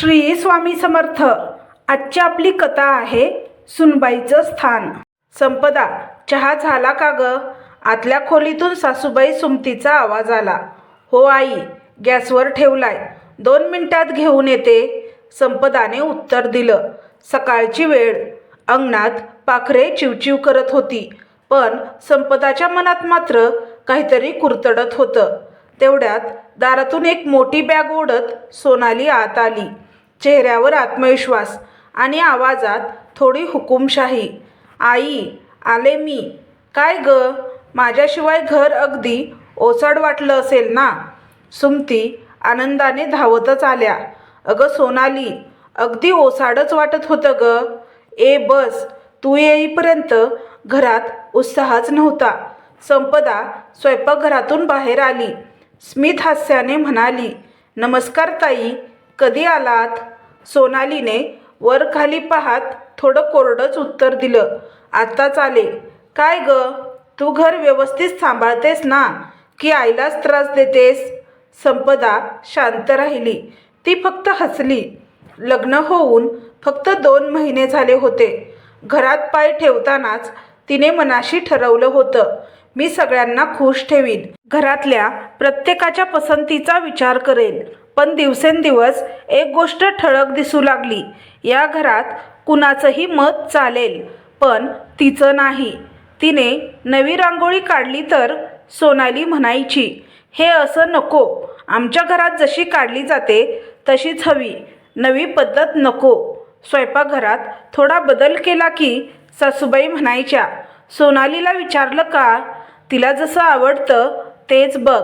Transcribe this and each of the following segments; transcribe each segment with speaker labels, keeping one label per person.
Speaker 1: श्री स्वामी समर्थ. आजची आपली कथा आहे सुनबाईचं स्थान. संपदा चहा झाला का ग? आतल्या खोलीतून सासूबाई सुमतीचा आवाज आला. हो आई गॅसवर ठेवलाय. दोन मिनिटात घेऊन येते. संपदाने उत्तर दिलं. सकाळची वेळ. अंगणात पाखरे चिवचिव करत होती. पण संपदाच्या मनात मात्र काहीतरी कुरतडत होतं. तेवढ्यात दारातून एक मोठी बॅग ओढत सोनाली आत आली. चेहऱ्यावर आत्मविश्वास आणि आवाजात थोडी हुकुमशाही. आई आले मी. काय ग? माझ्याशिवाय घर अगदी ओसाड वाटलं असेल ना? सुमती आनंदाने धावतच आल्या. अगं सोनाली अगदी ओसाडच वाटत होतं ग. ए बस. तू येईपर्यंत घरात उत्साहच नव्हता. संपदा स्वयंपाकघरातून बाहेर आली. स्मित हास्याने म्हणाली नमस्कार ताई. कधी आलात? सोनालीने वर खाली पाहात थोडं कोरडंच उत्तर दिलं. आत्ताच आले. काय ग? तू घर व्यवस्थित सांभाळतेस ना? की आईलाच त्रास देतेस? संपदा शांत राहिली. ती फक्त हसली. लग्न होऊन फक्त दोन महिने झाले होते. घरात पाय ठेवतानाच तिने मनाशी ठरवलं होतं मी सगळ्यांना खुश ठेवीन. घरातल्या प्रत्येकाच्या पसंतीचा विचार करेल पण दिवसेंदिवस एक गोष्ट ठळक दिसू लागली. या घरात कुणाचंही मत चालेल पण तिचं नाही. तिने नवी रांगोळी काढली तर सोनाली म्हणायची हे असं नको. आमच्या घरात जशी काढली जाते तशीच हवी. नवी पद्धत नको. स्वयंपाकघरात थोडा बदल केला की सासूबाई म्हणायच्या सोनालीला विचारलं का? तिला जसं आवडतं तेच बघ.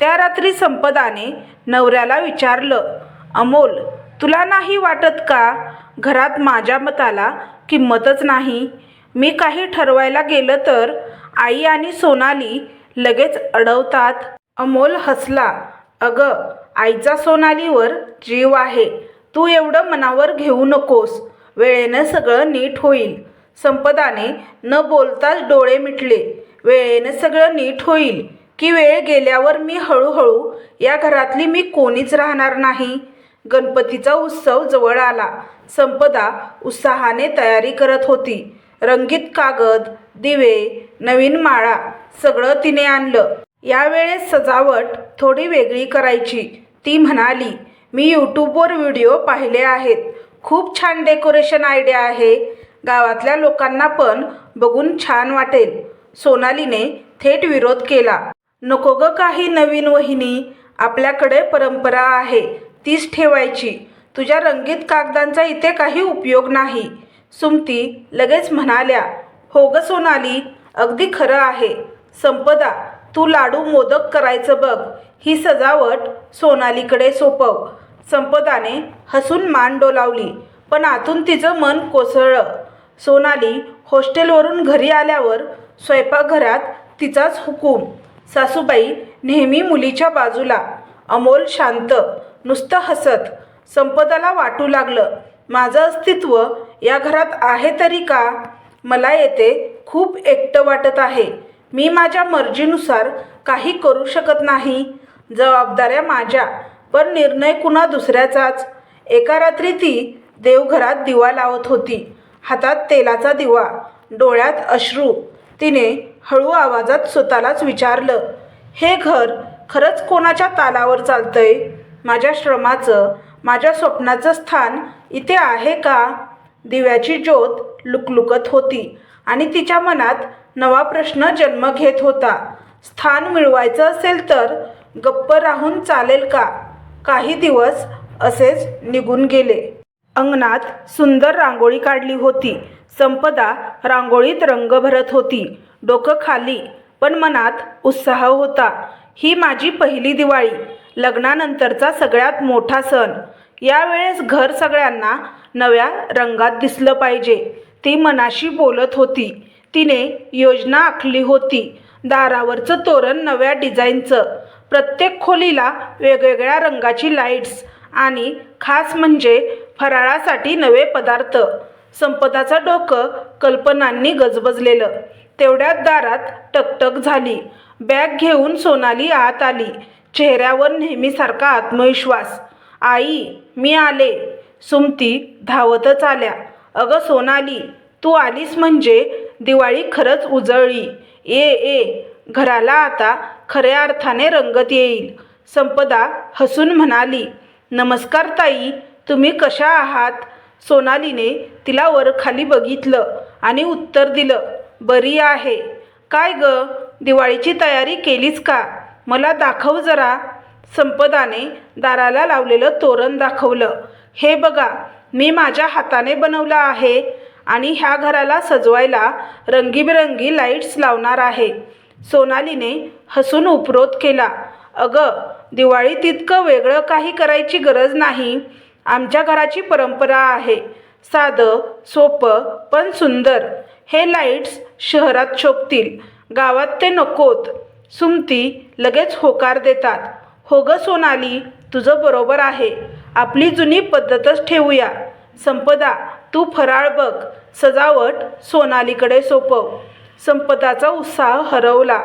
Speaker 1: त्या रात्री संपदाने नवऱ्याला विचारलं अमोल तुला नाही वाटत का? घरात माझ्या मताला किंमतच नाही. मी काही ठरवायला गेलं तर आई आणि सोनाली लगेच अडवतात. अमोल हसला अगं आईचा सोनालीवर जीव आहे. तू एवढं मनावर घेऊ नकोस. वेळेनं सगळं नीट होईल. संपदाने न बोलताच डोळे मिटले. वेळेनं सगळं नीट होईल. की वेळ गेल्यावर मी हळूहळू या घरातली मी कोणीच राहणार नाही. गणपतीचा उत्सव जवळ आला. संपदा उत्साहाने तयारी करत होती. रंगीत कागद दिवे नवीन माळा सगळं तिने आणलं. यावेळेस सजावट थोडी वेगळी करायची. ती म्हणाली मी यूट्यूबवर व्हिडिओ पाहिले आहेत. खूप छान डेकोरेशन आयडिया आहे. गावातल्या लोकांना पण बघून छान वाटेल. सोनालीने थेट विरोध केला. नको ग काही नवीन वहिनी. आपल्याकडे परंपरा आहे तीच ठेवायची. तुझ्या रंगीत कागदांचा इथे काही उपयोग नाही. सुमती लगेच म्हणाल्या हो ग सोनाली अगदी खरं आहे. संपदा तू लाडू मोदक करायचं बघ. ही सजावट सोनालीकडे सोपव. संपदाने हसून मान डोलावली पण आतून तिचं मन कोसळलं. सोनाली हॉस्टेलवरून घरी आल्यावर स्वयंपाकघरात तिचाच हुकूम. सासूबाई नेहमी मुलीच्या बाजूला अमोल शांत नुसतं हसत संपदाला वाटू लागलं माझं अस्तित्व या घरात आहे तरी का? मला येते खूप एकटं वाटत आहे. मी माझ्या मर्जीनुसार काही करू शकत नाही. जबाबदाऱ्या माझ्या पण निर्णय कुणा दुसऱ्याचाच. एका रात्री ती देवघरात दिवा लावत होती. हातात तेलाचा दिवा डोळ्यात अश्रू. तिने हळू आवाजात स्वतःलाच विचारलं हे घर खरंच कोणाच्या तालावर चालतंय? माझ्या श्रमाचं माझ्या स्वप्नाचं स्थान इथे आहे का? दिव्याची ज्योत लुकलुकत होती आणि तिच्या मनात नवा प्रश्न जन्म घेत होता. स्थान मिळवायचं असेल तर गप्प राहून चालेल का? काही दिवस असेच निघून गेले. अंगणात सुंदर रांगोळी काढली होती. संपदा रांगोळीत रंग भरत होती. डोकं खाली पण मनात उत्साह होता. ही माझी पहिली दिवाळी लग्नानंतरचा सगळ्यात मोठा सण. यावेळेस घर सगळ्यांना नव्या रंगात दिसलं पाहिजे. ती मनाशी बोलत होती. तिने योजना आखली होती. दारावरचं तोरण नव्या डिझाईनचं. प्रत्येक खोलीला वेगवेगळ्या रंगाची लाईट्स आणि खास म्हणजे फराळासाठी नवे पदार्थ. संपदाचं डोकं कल्पनांनी गजबजलेलं. तेवढ्यात दारात टकटक झाली. बॅग घेऊन सोनाली आत आली. चेहऱ्यावर नेहमीसारखा आत्मविश्वास. आई मी आले. सुमती धावतच आल्या. अगं सोनाली तू आलीस म्हणजे दिवाळी खरंच उजळली. ए ए घराला आता खऱ्या अर्थाने रंगत येईल. संपदा हसून म्हणाली. नमस्कार ताई तुम्ही कशा आहात? सोनालीने तिला वरखाली बघितलं आणि उत्तर दिलं. बरी आहे. काय ग? दिवाळीची तयारी केलीस का? मला दाखव जरा. संपदाने दाराला लावलेलं तोरण दाखवलं. हे बघा मी माझ्या हाताने बनवलं आहे आणि ह्या घराला सजवायला रंगीबेरंगी लाईट्स लावणार आहे. सोनालीने हसून उपरोध केला. अगं दिवाळी तितकं वेगळं काही करायची गरज नाही. आमच्या घराची परंपरा आहे. साधं सोपं पण सुंदर. हे लाईट्स शहरात शोभतील. गावात ते नकोत. सुमती लगेच होकार देतात. हो गं सोनाली तुझं बरोबर आहे. आपली जुनी पद्धतच ठेवूया. संपदा तू फराळ बघ. सजावट सोनालीकडे सोपव. संपदाचा उत्साह हरवला.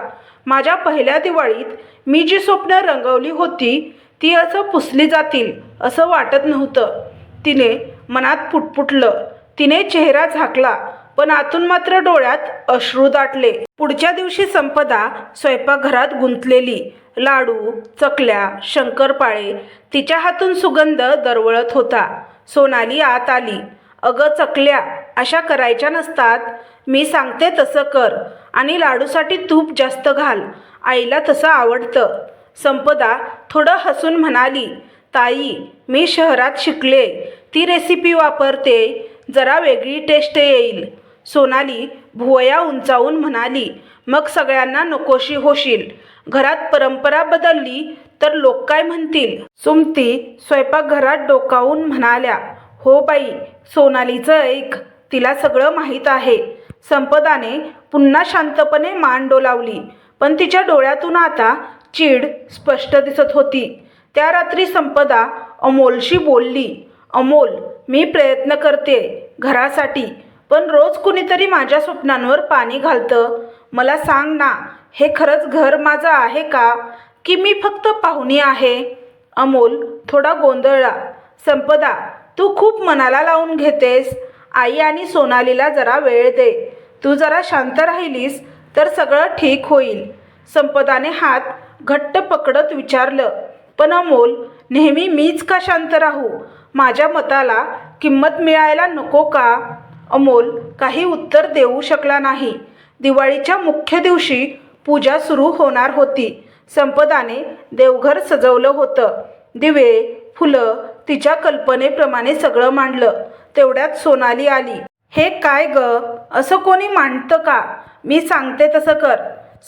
Speaker 1: माझ्या पहिल्या दिवाळीत मी जी स्वप्न रंगवली होती ती असं पुसली जातील असं वाटत नव्हतं. तिने मनात पुटपुटलं. तिने चेहरा झाकला. पण आतून मात्र डोळ्यात अश्रू दाटले. पुढच्या दिवशी संपदा स्वयंपाकघरात गुंतलेली. लाडू चकल्या शंकरपाळे तिच्या हातून सुगंध दरवळत होता. सोनाली आत आली. अगं चकल्या अशा करायच्या नसतात. मी सांगते तसं कर आणि लाडूसाठी तूप जास्त घाल. आईला तसं आवडतं. संपदा थोडं हसून म्हणाली ताई मी शहरात शिकले. ती रेसिपी वापरते. जरा वेगळी टेस्ट येईल. सोनाली भुवया उंचावून म्हणाली मग सगळ्यांना नकोशी होशील. घरात परंपरा बदलली तर लोक काय म्हणतील? सुमती स्वयंपाकघरात डोकावून म्हणाल्या हो बाई सोनालीचं ऐक. तिला सगळं माहीत आहे. संपदाने पुन्हा शांतपणे मान डोलावली. पण तिच्या डोळ्यातून आता चीड स्पष्ट दिसत होती. त्या रात्री संपदा अमोलशी बोलली अमोल मी प्रयत्न करते. घरासाठी पण रोज कुणीतरी माझ्या स्वप्नांवर पाणी घालतं. मला सांग ना हे खरंच घर माझं आहे का? की मी फक्त पाहुणी आहे? अमोल थोडा गोंधळला. संपदा तू खूप मनाला लावून घेतेस. आई आणि सोनालीला जरा वेळ दे. तू जरा शांत राहिलीस तर सगळं ठीक होईल. संपदाने हात घट्ट पकडत विचारलं. पण अमोल नेहमी मीच का शांत राहू? माझ्या मताला किंमत मिळायला नको का? अमोल काही उत्तर देऊ शकला नाही. दिवाळीच्या मुख्य दिवशी पूजा सुरू होणार होती. संपदाने देवघर सजवलं होतं. दिवे फुलं तिच्या कल्पनेप्रमाणे सगळं मांडलं. तेवढ्यात सोनाली आली. हे काय ग? असं कोणी मांडतं का? मी सांगते तसं कर.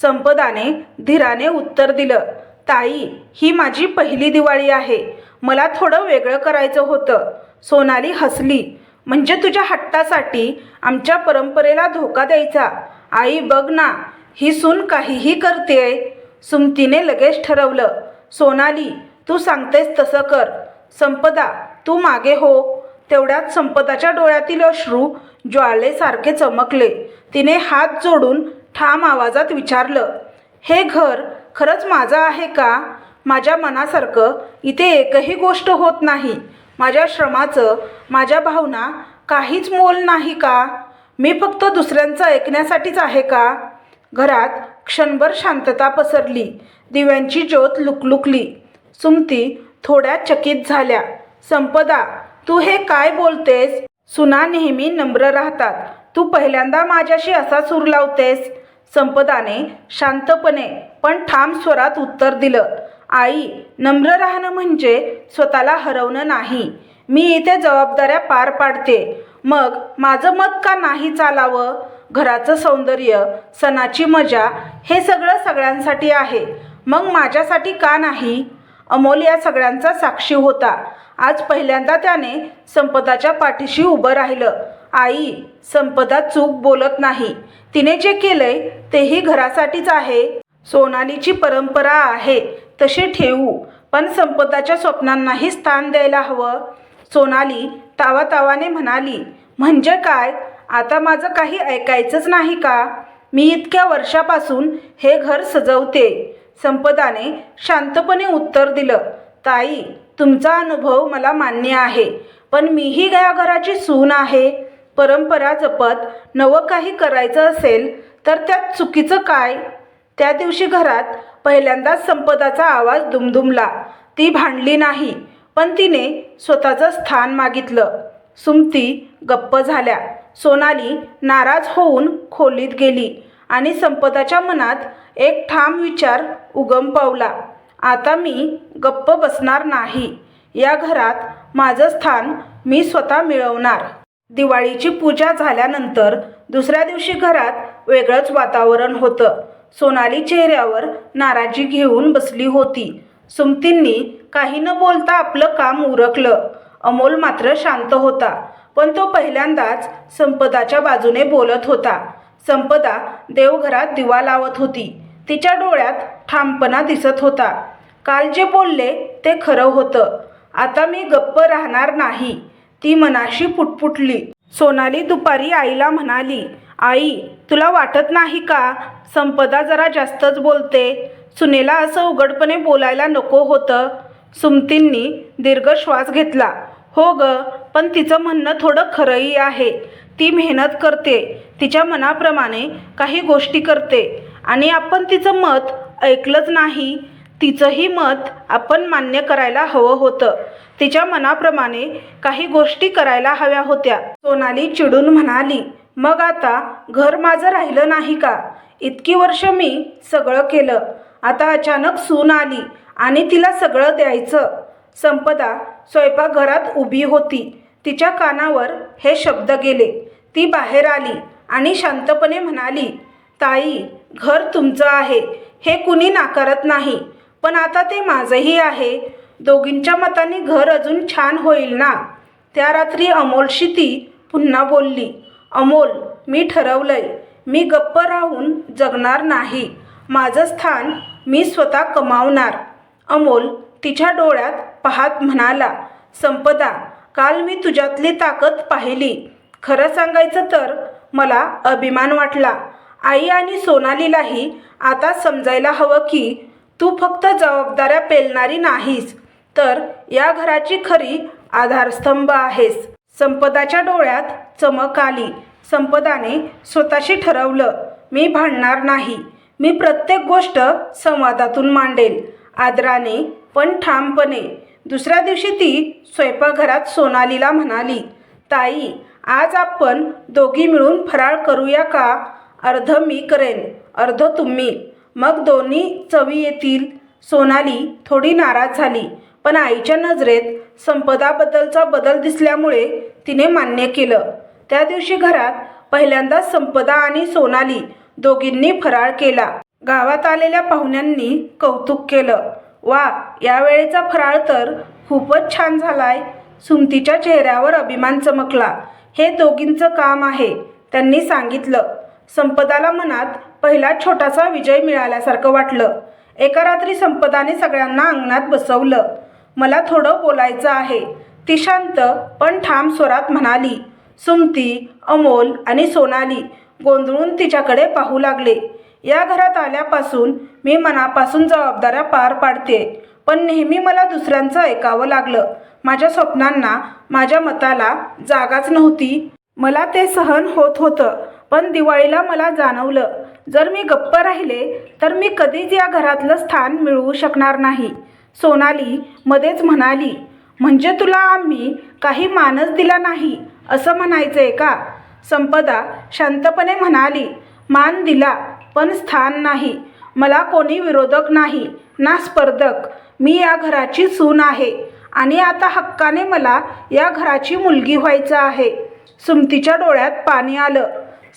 Speaker 1: संपदाने धीराने उत्तर दिलं. ताई ही माझी पहिली दिवाळी आहे. मला थोडं वेगळं करायचं होतं. सोनाली हसली. म्हणजे तुझ्या हट्टासाठी आमच्या परंपरेला धोका द्यायचा. आई बघ ना ही सून काहीही करतेय. सुमतीने लगेच ठरवलं सोनाली तू सांगतेस तसं कर. संपदा तू मागे हो. तेवढ्यात संपदाच्या डोळ्यातील अश्रू ज्वालेसारखे चमकले. तिने हात जोडून ठाम आवाजात विचारलं हे घर खरंच माझं आहे का? माझ्या मनासारखं इथे एकही गोष्ट होत नाही. माझ्या श्रमाचं माझ्या भावना काहीच मोल नाही का? मी फक्त दुसऱ्यांचं ऐकण्यासाठीच आहे का? घरात क्षणभर शांतता पसरली. दिव्यांची ज्योत लुकलुकली. सुमती थोड्या चकित झाल्या. संपदा तू हे काय बोलतेस? सुना नेहमी नम्र राहतात. तू पहिल्यांदा माझ्याशी असा सूर लावतेस. संपदाने शांतपणे पण ठाम स्वरात उत्तर दिलं. आई नम्र राहणं म्हणजे स्वतःला हरवणं नाही. मी इथे जबाबदाऱ्या पार पाडते. मग माझं मत का नाही चालावं? घराचं सौंदर्य सणाची मजा हे सगळं सगळ्यांसाठी आहे. मग माझ्यासाठी का नाही? अमोल या सगळ्यांचा साक्षी होता. आज पहिल्यांदा त्याने संपदाच्या पाठीशी उभं राहिलं. आई संपदा चूक बोलत नाही. तिने जे केलंय तेही घरासाठीच आहे. सोनालीची परंपरा आहे. तसे ठेवू. पण संपदाच्या स्वप्नांनाही स्थान द्यायला हवं. सोनाली तावातावाने म्हणाली म्हणजे काय? आता माझं काही ऐकायचंच नाही का? मी इतक्या वर्षापासून हे घर सजवते. संपदाने शांतपणे उत्तर दिलं ताई तुमचा अनुभव मला मान्य आहे पण मीही या घराची सून आहे. परंपरा जपत नवं काही करायचं असेल तर त्यात चुकीचं काय? त्या दिवशी घरात पहिल्यांदाच संपदाचा आवाज दुमदुमला ती भांडली नाही पण तिने स्वतःचं स्थान मागितलं. सुमती गप्प झाल्या. सोनाली नाराज होऊन खोलीत गेली आणि संपदाच्या मनात एक ठाम विचार उगम पावला. आता मी गप्प बसणार नाही. या घरात माझं स्थान मी स्वतः मिळवणार. दिवाळीची पूजा झाल्यानंतर दुसऱ्या दिवशी घरात वेगळंच वातावरण होतं. सोनाली चेहऱ्यावर नाराजी घेऊन बसली होती. सुमतींनी काही न बोलता आपलं काम उरकलं. अमोल मात्र शांत होता पण तो पहिल्यांदाच संपदाच्या बाजूने बोलत होता. संपदा देवघरात दिवा लावत होती. तिच्या डोळ्यात ठामपणा दिसत होता. काल जे बोलले ते खरं होतं. आता मी गप्प राहणार नाही. ती मनाशी पुटपुटली. सोनाली दुपारी आईला म्हणाली आई तुला वाटत नाही का? संपदा जरा जास्तच बोलते. सुनेला असं उघडपणे बोलायला नको होतं. सुमतींनी दीर्घ श्वास घेतला. हो ग पण तिचं म्हणणं थोडं खरंही आहे. ती मेहनत करते. तिच्या मनाप्रमाणे काही गोष्टी करते. आणि आपण तिचं मत ऐकलंच नाही. तिचंही मत आपण मान्य करायला हवं होतं. तिच्या मनाप्रमाणे काही गोष्टी करायला हव्या होत्या. सोनाली चिडून म्हणाली मग आता घर माझं राहिलं नाही का? इतकी वर्ष मी सगळं केलं. आता अचानक सून आली आणि तिला सगळं द्यायचं. संपदा स्वयंपाकघरात उभी होती. तिच्या कानावर हे शब्द गेले. ती बाहेर आली आणि शांतपणे म्हणाली ताई घर तुमचं आहे. हे कुणी नाकारत नाही. पण आता ते माझंही आहे. दोघींच्या मताने घर अजून छान होईल ना? त्या रात्री अमोलशी ती पुन्हा बोलली अमोल मी ठरवलंय मी गप्प राहून जगणार नाही. माझं स्थान मी स्वतः कमावणार. अमोल तिच्या डोळ्यात पाहत म्हणाला संपदा काल मी तुझ्यातली ताकद पाहिली. खरं सांगायचं तर मला अभिमान वाटला. आई आणि सोनालीलाही आता समजायला हवं की तू फक्त जबाबदाऱ्या पेलणारी नाहीस तर या घराची खरी आधारस्तंभ आहेस. संपदाच्या डोळ्यात चमक आली. संपदाने स्वतःशी ठरवलं मी भांडणार नाही. मी प्रत्येक गोष्ट संवादातून मांडेल. आदराने पण ठामपणे. दुसऱ्या दिवशी ती स्वयंपाकघरात सोनालीला म्हणाली ताई आज आपण दोघी मिळून फराळ करूया का? अर्ध मी करेन अर्ध तुम्ही. मग दोन्ही चवी येतील. सोनाली थोडी नाराज झाली. पण आईच्या नजरेत संपदाबद्दलचा बदल दिसल्यामुळे तिने मान्य केलं. त्या दिवशी घरात पहिल्यांदाच संपदा आणि सोनाली दोघींनी फराळ केला. गावात आलेल्या पाहुण्यांनी कौतुक केलं. वा यावेळेचा फराळ तर खूपच छान झालाय सुमतीच्या चेहऱ्यावर अभिमान चमकला. हे दोघींचं काम आहे त्यांनी सांगितलं. संपदाला मनात पहिला छोटासा विजय मिळाल्यासारखं वाटलं. एका रात्री संपदाने सगळ्यांना अंगणात बसवलं. मला थोडं बोलायचं आहे. ती शांत पण ठाम स्वरात म्हणाली सुमती अमोल आणि सोनाली गोंधळून तिच्याकडे पाहू लागले. या घरात आल्यापासून मी मनापासून जबाबदाऱ्या पार पाडते पण नेहमी मला दुसऱ्यांचं ऐकावं लागलं. माझ्या स्वप्नांना माझ्या मताला जागाच नव्हती. मला ते सहन होत होतं पण दिवाळीला मला जाणवलं. जर मी गप्प राहिले तर मी कधीच या घरातलं स्थान मिळवू शकणार नाही. सोनाली मध्येच म्हणाली म्हणजे तुला आम्ही काही मानच दिला नाही असं म्हणायचं आहे का? संपदा शांतपणे म्हणाली मान दिला पण स्थान नाही. मला कोणी विरोधक नाही ना स्पर्धक. मी या घराची सून आहे आणि आता हक्काने मला या घराची मुलगी व्हायचं आहे. सुमतीच्या डोळ्यात पाणी आलं.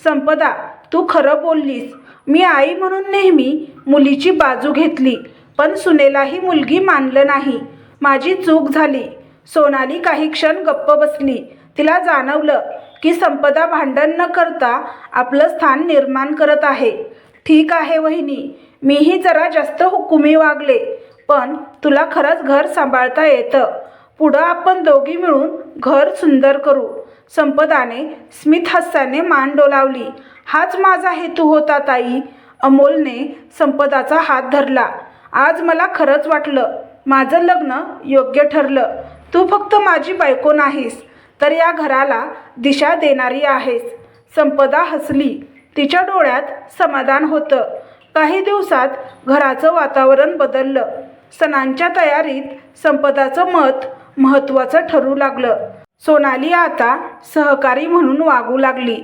Speaker 1: संपदा तू खरं बोललीस. मी आई म्हणून नेहमी मुलीची बाजू घेतली. पण सुनेलाही मुलगी मानलं नाही. माझी चूक झाली. सोनाली काही क्षण गप्प बसली. तिला जाणवलं की संपदा भांडण न करता आपलं स्थान निर्माण करत आहे. ठीक आहे वहिनी मीही जरा जास्त हुकुमी वागले पण तुला खरंच घर सांभाळता येतं. पुढं आपण दोघी मिळून घर सुंदर करू. संपदाने स्मित हास्याने मान डोलावली. हाच माझा हेतू होता ताई. अमोलने संपदाचा हात धरला. आज मला खरंच वाटलं. माझं लग्न योग्य ठरलं. तू फक्त माझी बायको नाहीस तर या घराला दिशा देणारी आहेस. संपदा हसली. तिच्या डोळ्यात समाधान होतं. काही दिवसात घराचं वातावरण बदललं. सणांच्या तयारीत संपदाचं मत महत्त्वाचं ठरू लागलं. सोनाली आता सहकारी म्हणून वागू लागली.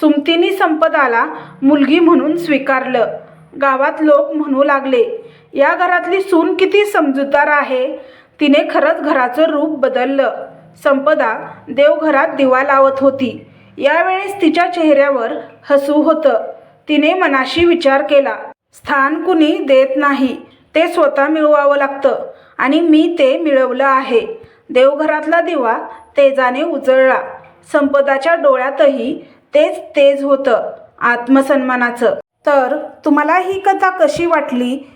Speaker 1: सुमतीनी संपदाला मुलगी म्हणून स्वीकारलं. गावात लोक म्हणू लागले या घरातली सून किती समजूतदार आहे. तिने खरंच घराचं रूप बदललं. संपदा देवघरात दिवा लावत होती. यावेळेस तिच्या चेहऱ्यावर हसू होतं. तिने मनाशी विचार केला. स्थान कुणी देत नाही. ते स्वतः मिळवावं लागतं. आणि मी ते मिळवलं आहे. देवघरातला दिवा तेजाने उजळला. संपदाच्या डोळ्यातही तेच तेज होतं. आत्मसन्मानाचं. तर तुम्हाला ही कथा कशी वाटली?